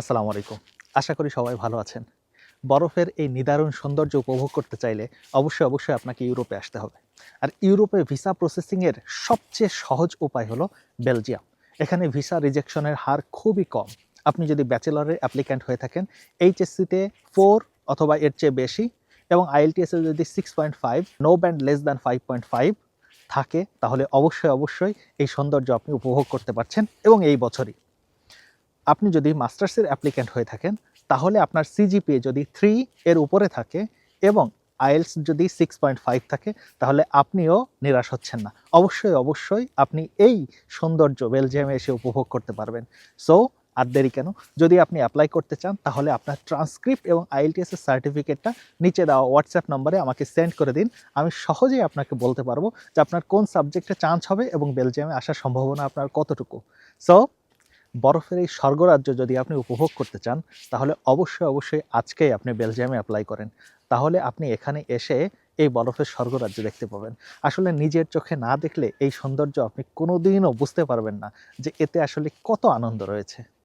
আসসালামু আলাইকুম। আশা করি সবাই ভালো আছেন। বরফের এই নিদারুণ সৌন্দর্য উপভোগ করতে চাইলে অবশ্যই অবশ্যই আপনাকে ইউরোপে আসতে হবে। আর ইউরোপে ভিসা প্রসেসিংয়ের সবচেয়ে সহজ উপায় হলো বেলজিয়াম। এখানে ভিসা রিজেকশনের হার খুবই কম। আপনি যদি ব্যাচেলরের অ্যাপ্লিক্যান্ট হয়ে থাকেন এইচএসসিতে ফোর অথবা এর চেয়ে বেশি এবং আইএলটিএসে যদি six point five no band less than five point five থাকে, তাহলে অবশ্যই অবশ্যই এই সৌন্দর্য আপনি উপভোগ করতে পারছেন এবং এই বছরই। আপনি যদি মাস্টার্সের অ্যাপ্লিক্যান্ট হয়ে থাকেন, তাহলে আপনার সিজিপিএ যদি থ্রি এর উপরে থাকে এবং আইএলস যদি সিক্স পয়েন্ট ফাইভ থাকে, তাহলে আপনিও নিরাশ হচ্ছেন না। অবশ্যই অবশ্যই আপনি এই সৌন্দর্য বেলজিয়ামে এসে উপভোগ করতে পারবেন। সো আর দেরি কেন? যদি আপনি অ্যাপ্লাই করতে চান, তাহলে আপনার ট্রান্সক্রিপ্ট এবং আইএলটিএস এর সার্টিফিকেটটা নিচে দেওয়া হোয়াটসঅ্যাপ নম্বরে আমাকে সেন্ড করে দিন। আমি সহজেই আপনাকে বলতে পারব যে আপনার কোন সাবজেক্টে চান্স হবে এবং বেলজিয়ামে আসার সম্ভাবনা আপনার কতটুকু। সো বরফের এই স্বর্গরাজ্য যদি আপনি উপভোগ করতে চান, তাহলে অবশ্যই অবশ্যই আজকেই আপনি বেলজিয়ামে অ্যাপ্লাই করেন। তাহলে আপনি এখানে এসে এই বরফের স্বর্গরাজ্য দেখতে পাবেন। আসলে নিজের চোখে না দেখলে এই সৌন্দর্য আপনি কোনোদিনও বুঝতে পারবেন না যে এতে আসলে কত আনন্দ রয়েছে।